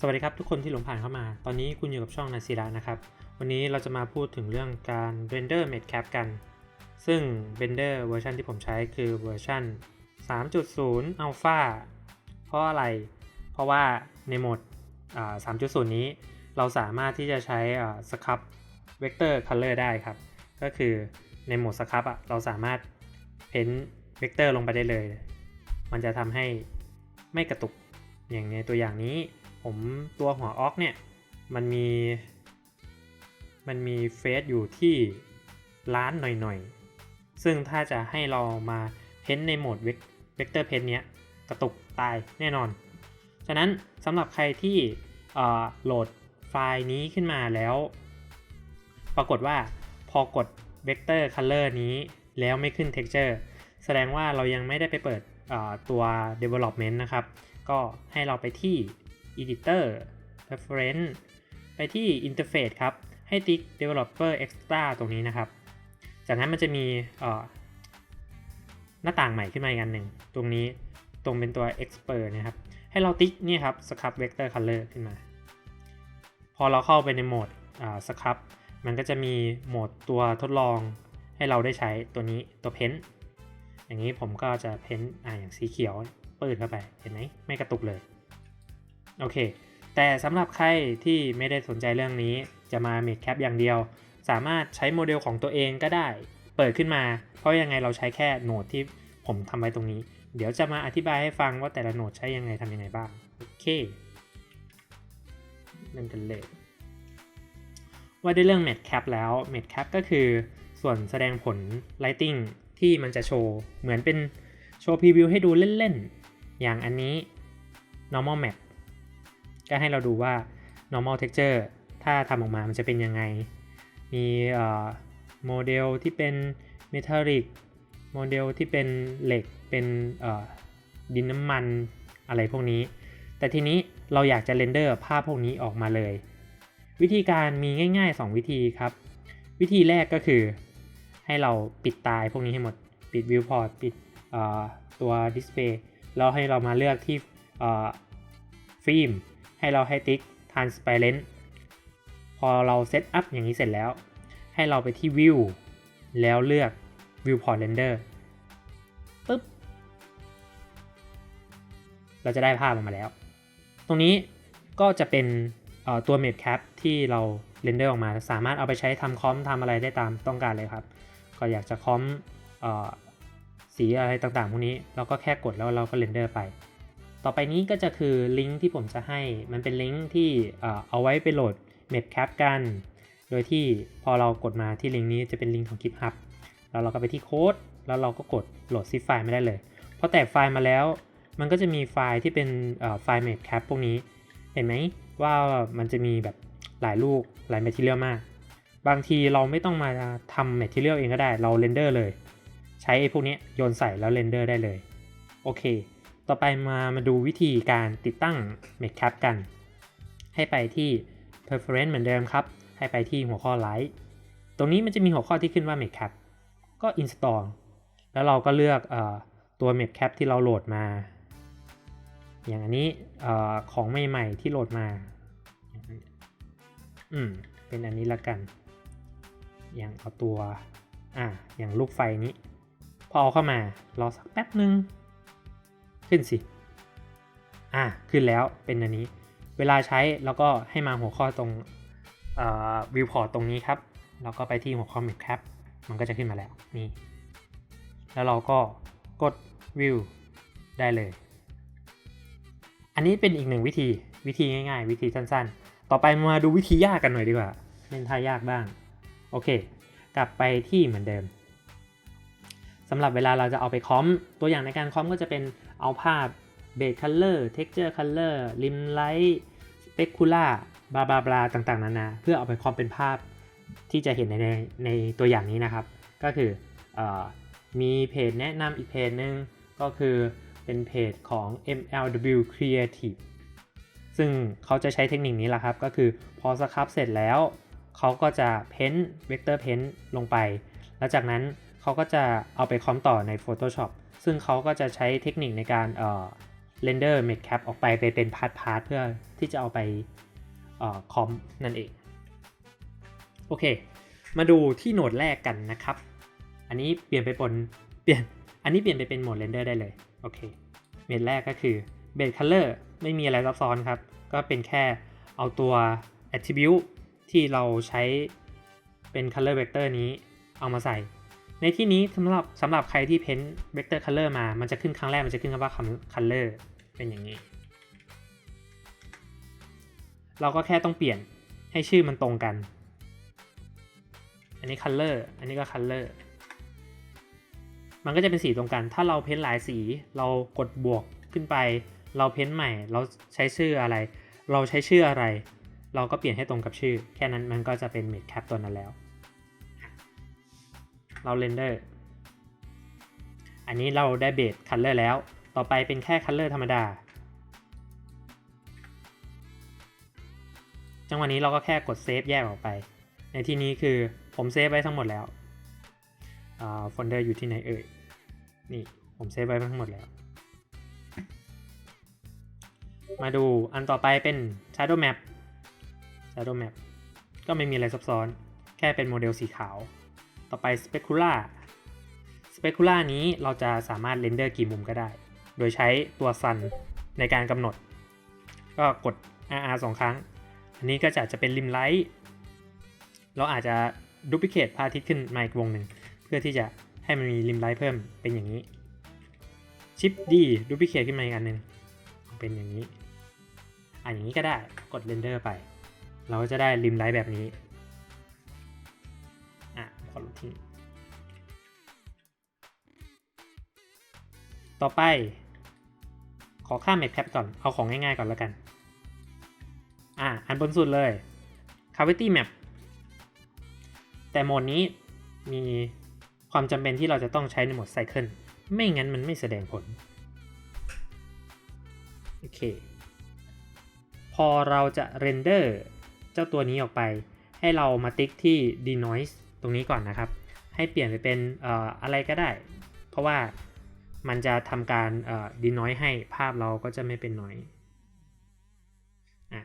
สวัสดีครับทุกคนที่หลงผ่านเข้ามา ตอนนี้คุณอยู่กับช่องนาซีระนะครับ วันนี้เราจะมาพูดถึงเรื่องการ render Medcap กัน ซึ่ง render เวอร์ชันที่ผมใช้คือเวอร์ชัน3.0 Alpha เพราะอะไร เพราะว่าในโหมด 3.0 นี้เราสามารถที่จะใช้อ่า Scrub Vector Color ได้ครับ ก็คือในโหมด Scrub อะเราสามารถเพ้นเวกเตอร์ลงไปได้เลย มันจะทำให้ไม่กระตุกอย่างในตัวอย่างนี้ ผมตัวหัวออกเนี่ย มันมี มันมีเฟสอยู่ที่ล้านหน่อยๆ ซึ่งถ้าจะให้เรามาเพ้นในโหมดเวกเตอร์เพนเนี้ยกระตุกตายแน่นอน ฉะนั้นสำหรับใครที่อ่อโหลดไฟล์นี้ขึ้นมาแล้ว ปรากฏว่าพอกด Vector Color นี้แล้วไม่ขึ้น Texture แสดงว่าเรายังไม่ได้ไปเปิดอ่อตัว Development นะครับ ก็ให้เราไปที่ Editor Preference ไปที่ Interface ครับ ให้ติ๊ก Developer Extra ตรงนี้นะครับ จากนั้นมันจะมีหน้าต่างใหม่ขึ้นมาอีกอันหนึ่ง ตรงนี้ตรงเป็นตัว Expert นะครับ ให้เราติ๊กนี่ครับ Scrub Vector Color ขึ้นมา พอเราเข้าไปในโหมด Scrub มันก็จะมีโหมดตัวทดลองให้เราได้ใช้ตัวนี้ตัวเพ้นท์อย่างนี้ผมก็จะเพ้นท์อ่าอย่างสีเขียวปืดเข้าไป เห็นไหมไม่กระตุกเลย โอเค แต่สำหรับใครที่ไม่ได้สนใจเรื่องนี้จะมา Make Cap อย่างเดียว สามารถใช้โมเดลของตัวเองก็ได้ เปิดขึ้นมา เพราะยังไงเราใช้แค่โหนดที่ผมทำไว้ตรงนี้ เดี๋ยวจะมาอธิบายให้ฟังว่าแต่ละโหนดใช้ยังไงทำยังไงบ้าง โอเคเล่นกันเลยว่าด้วยเรื่อง Med Cap แล้ว Med Cap ก็คือส่วนแสดงผล Lighting ที่มันจะโชว์ เหมือนเป็นโชว์พรีวิวให้ดูเล่น ๆ อย่างอันนี้ normal map ก็ให้เราดูว่า normal texture ถ้าทำออกมามันจะเป็นยังไง มีโมเดลที่เป็น metallic โมเดลที่เป็นเหล็กเป็นดินน้ำมันอะไรพวกนี้ แต่ทีนี้เราอยากจะเรนเดอร์ภาพพวกนี้ออกมาเลย วิธีการมีง่าย ๆ 2 วิธีครับ วิธีแรกก็คือ ให้เราปิดตายพวกนี้ให้หมด ปิด viewport ปิดตัว display แล้วให้เรามาเลือกที่ฟิล์ม ให้เราให้ติ๊ก transparent พอเราเซตอัพอย่างนี้เสร็จแล้ว ให้เราไปที่ view แล้วเลือก viewport render ปึ๊บ เราจะได้ภาพออกมาแล้ว ตรงนี้ก็จะเป็นตัว map cap ที่เราเรนเดอร์ออกมา สามารถเอาไปใช้ทำคอมทำอะไรได้ตามต้องการเลยครับ ก็อยากจะคอมอสีอะไรต่างๆพวกนี้ เราก็แค่กดแล้วเราก็เรนเดอร์ไป ต่อไปนี้ก็จะคือลิงก์ที่ผมจะให้ มันเป็นลิงก์ที่เอาไว้ไปโหลด map cap กัน โดยที่พอเรากดมาที่ลิงก์นี้จะเป็นลิงก์ของ GitHub แล้วเราก็ไปที่โค้ด แล้วเราก็กดโหลดซิปไฟล์ไม่ได้เลยพอแตกไฟล์มาแล้ว มันก็จะมีไฟล์ที่เป็นไฟล์ map cap พวกนี้ เห็นไหมว่ามันจะมีแบบหลายลูกหลาย material มาก บางทีเราไม่ต้องมาทำ material เองก็ได้ เราเรนเดอร์เลย ใช้ไอ้พวกนี้โยนใส่แล้วเรนเดอร์ได้เลย โอเค ต่อไปมามาดูวิธีการติดตั้ง Make Cap กัน ให้ไปที่ Preference เหมือนเดิมครับ ให้ไปที่หัวข้อ Light ตรงนี้มันจะมีหัวข้อที่ขึ้นว่า Make Cap ก็ Install แล้วเราก็เลือกอตัว Make Cap ที่เราโหลดมา อย่างอันนี้เออของใหม่ๆที่โหลดมา อืม เป็นอันนี้ละกัน อย่างเอาตัว อ่า อย่างลูกไฟนี้ พอเอาเข้ามา รอสักแป๊บหนึ่ง ขึ้นสิ อ่าขึ้นแล้วเป็นอันนี้ เวลาใช้เราก็ให้มาหัวข้อตรงวิวพอร์ตตรงนี้ครับเราก็ไปที่หัวข้อ Map Cap มันก็จะขึ้นมาแล้วนี่ แล้วเราก็กดวิวได้เลย อันนี้เป็นอีกหนึ่งวิธีวิธีง่ายๆ วิธีสั้นๆ ต่อไปมาดูวิธียากกันหน่อยดีกว่าเล่นท่ายากบ้าง โอเค กลับไปที่เหมือนเดิมสำหรับเวลาเราจะเอาไปคอมตัวอย่างในการคอมก็จะเป็น เอาภาพเบสคัลเลอร์เท็กเจอร์คัลเลอร์ริมไลท์สเปกคูล่าบลาบลาบลาต่างๆ นานา เพื่อเอาไปคอมเป็นภาพที่จะเห็นในในในตัวอย่างนี้นะครับ ก็คือออมีเพจแนะนำอีกเพจหนึ่งก็คือเป็นเพจของ MLW Creative ซึ่งเขาจะใช้เทคนิคนี้แหละครับ ก็คือพอสครับเสร็จแล้ว เขาก็จะเพ้นเวกเตอร์เพ้นลงไป แล้วจากนั้น เขาก็จะเอาไปคอมต่อใน Photoshop ซึ่งเขาก็จะใช้เทคนิคในการเอ่อเรนเดอร์เมดแคปออกไปไปเป็นพาร์ทพาร์ทเพื่อที่จะเอาไปเอ่อคอมนั่นเอง โอเค มาดูที่โหนดแรกกันนะครับ อันนี้เปลี่ยนไปบนเปลี่ยน อันนี้เปลี่ยนไปเป็นโหมดเรนเดอร์ได้เลย โอเค เมดแรกก็คือเบดคัลเลอร์ไม่มีอะไรซับซ้อนครับ ก็เป็นแค่เอาตัว attribute ที่เราใช้เป็น color vector นี้เอามาใส่ ในที่นี้สำหรับสำหรับใครที่เพ้น vector color มา มันจะขึ้นครั้งแรกมันจะขึ้นคำว่า color เป็นอย่างนี้ เราก็แค่ต้องเปลี่ยนให้ชื่อมันตรงกัน อันนี้ color อันนี้ก็ color มันก็จะเป็นสีตรงกัน ถ้าเราเพ้นหลายสีเรากดบวกขึ้นไป เราเพ้นใหม่ เราใช้ชื่ออะไร เราใช้ชื่ออะไร เราก็เปลี่ยนให้ตรงกับชื่อ แค่นั้นมันก็จะเป็น mid cap ตัวนั้นแล้ว เราเรนเดอร์อันนี้เราได้เบสคัลเลอร์แล้ว ต่อไปเป็นแค่คัลเลอร์ธรรมดา จังหวะนี้เราก็แค่กดเซฟแยกออกไป ในที่นี้คือผมเซฟไว้ทั้งหมดแล้วโฟลเดอร์อยู่ที่ไหนเอ่ย นี่ผมเซฟไว้ทั้งหมดแล้ว มาดูอันต่อไปเป็น Shadow Map Shadow Map ก็ไม่มีอะไรซับซ้อน แค่เป็นโมเดลสีขาว ต่อไป Specula Specula นี้เราจะสามารถเรนเดอร์กี่มุมก็ได้ โดยใช้ตัว Sun ในการกำหนด ก็กด RR 2 ครั้ง อันนี้ก็จะจะเป็นริมไลท์เราอาจจะดูพิเคทพาทิตขึ้นมาอีกวงหนึ่ง เพื่อที่จะให้มันมีริมไลท์เพิ่มเป็นอย่างนี้ ชิปดีดูพิเคทขึ้นมาอีกอันหนึ่งเป็นอย่างนี้อะอย่างนี้ก็ได้กดเรนเดอร์ไป เราก็จะได้ริมไลท์แบบนี้ ต่อไป ขอค่าม Map Cap ก่อน เอาของง่ายๆก่อนแล้วกัน อะอันบนสุดเลย Cavity Map แต่โหมดนี้มีความจำเป็นที่เราจะต้องใช้ในโหมด Cycle ไม่งั้นมันไม่แสดงผล โอเค พอเราจะเรนเดอร์เจ้าตัวนี้ออกไป ให้เรามาติ๊กที่ denoise ตรงนี้ก่อนนะครับ ให้เปลี่ยนไปเป็นอออะไรก็ได้ เพราะว่า มันจะทำการเอ่อ denoise ให้ภาพเราก็จะไม่เป็นน้อยอะ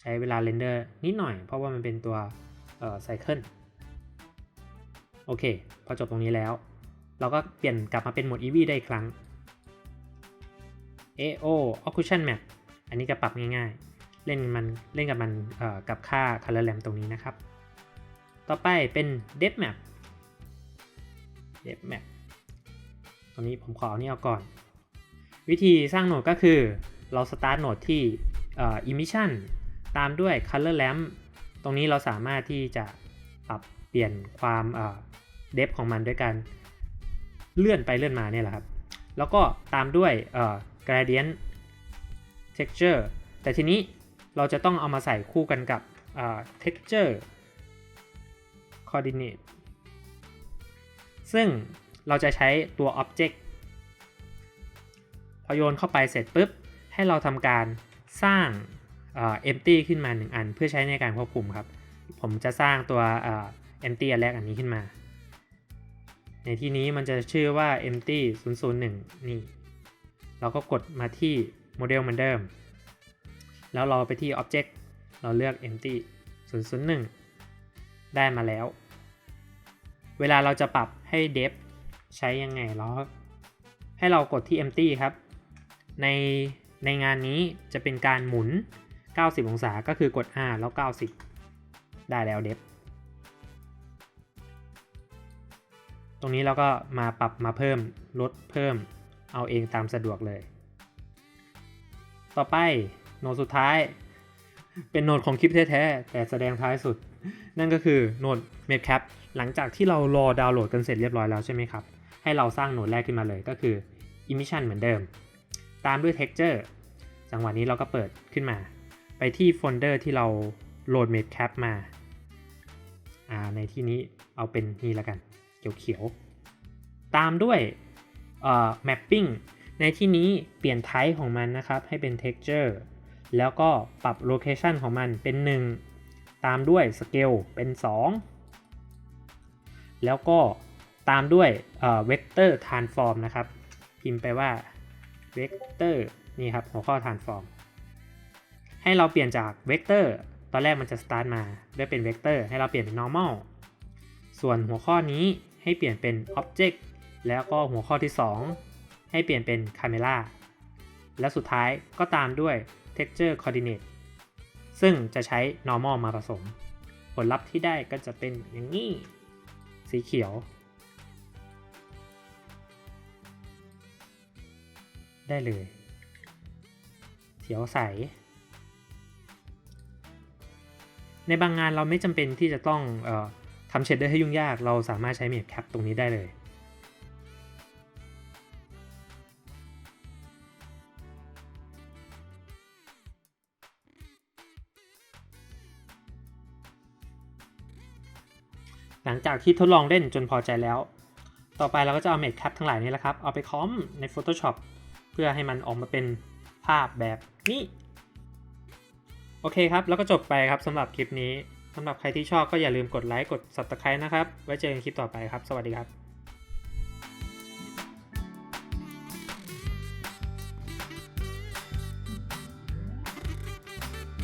ใช้เวลาเรนเดอร์นิดหน่อย เพราะว่ามันเป็นตัวเอ่อ cycle โอเค พอจบตรงนี้แล้ว เราก็เปลี่ยนกลับมาเป็นโหมด EV ได้อีกครั้ง AO Occlusion Map อันนี้ก็ปรับง่ายๆ เล่นมันเล่นกับมันกับค่า Color Lamp ตรงนี้นะครับ ต่อไปเป็น Depth Map Depth Map ตรงนี้ผมขอเอานี่เอาก่อน วิธีสร้างโหนดก็คือเราสตาร์ทโหนดที่ Emission ตามด้วย Color Lamp ตรงนี้เราสามารถที่จะปรับเปลี่ยนความเดฟของมันด้วยการเลื่อนไปเลื่อนมาเนี่ยแหละครับ แล้วก็ตามด้วย gradient texture แต่ทีนี้เราจะต้องเอามาใส่คู่กันกับ texture coordinate ซึ่ง เราจะใช้ตัว object พอโยนเข้าไปเสร็จปุ๊บ ให้เราทำการสร้าง empty ขึ้นมา 1 อัน เพื่อใช้ในการควบคุมครับ ผมจะสร้างตัว empty อันแรกอันนี้ขึ้นมา ในที่นี้มันจะชื่อว่า empty 001 นี่ เราก็กดมาที่โมเดลเหมือนเดิม แล้วเราไปที่ object เราเลือก empty 001 ได้มาแล้ว เวลาเราจะปรับให้ depth ใช้ยังไงเราให้เรากดที่ empty ครับ ในในงานนี้จะเป็นการหมุน 90 องศาก็คือกด R แล้ว 90 ได้แล้ว depth ตรงนี้เราก็มาปรับมาเพิ่มลดเพิ่มเอาเองตามสะดวกเลย ต่อไปโหนดสุดท้าย เป็นโหนดของคลิปแท้ๆแต่แสดงท้ายสุด นั่นก็คือโหนด Mapcap หลังจากที่เรารอดาวน์โหลดกันเสร็จเรียบร้อยแล้วใช่ไหมครับ ให้เราสร้างโหนดแรกขึ้นมาเลยก็คือ Emission เหมือนเดิม ตามด้วย Texture จังหวะนี้เราก็เปิดขึ้นมา ไปที่โฟลเดอร์ที่เราโหลด Mapcap มาอ่าในที่นี้เอาเป็นนี่ละกัน เขียวๆ ตามด้วย mapping ในที่นี้เปลี่ยน type ของมันนะครับ ให้เป็น texture แล้วก็ปรับ location ของมันเป็น 1 ตามด้วย scale เป็น 2 แล้วก็ ตามด้วย vector transform นะครับ พิมพ์ไปว่า vector นี่ครับหัวข้อ transform ให้เราเปลี่ยนจากเวกเตอร์ตอนแรกมันจะ start มาด้วยเป็นเวกเตอร์ให้เราเปลี่ยนเป็น normal ส่วนหัวข้อนี้ให้เปลี่ยนเป็น object แล้วก็หัวข้อที่ 2 ให้เปลี่ยนเป็น camera และสุดท้ายก็ตามด้วย texture coordinate ซึ่งจะใช้ normal มาผสม ผลลัพธ์ที่ได้ก็จะเป็นอย่างนี้ สีเขียว ได้เลย เขียวใส ในบางงานเราไม่จำเป็นที่จะต้องออทำเชดเดอร์ให้ยุ่งยาก เราสามารถใช้เมดแคปตรงนี้ได้เลยหลังจากที่ทดลองเล่นจนพอใจแล้ว ต่อไปเราก็จะเอาเมดแคปทั้งหลายนี้แหละครับ เอาไปคอมใน Photoshop เพื่อให้มันออกมาเป็นภาพแบบนี้ โอเคครับ แล้วก็จบไปครับสำหรับคลิปนี้สำหรับใครที่ชอบก็อย่าลืมกดไลค์กด Subscribe นะครับ ไว้เจอกันคลิปต่อไปครับ สวัสดีครับ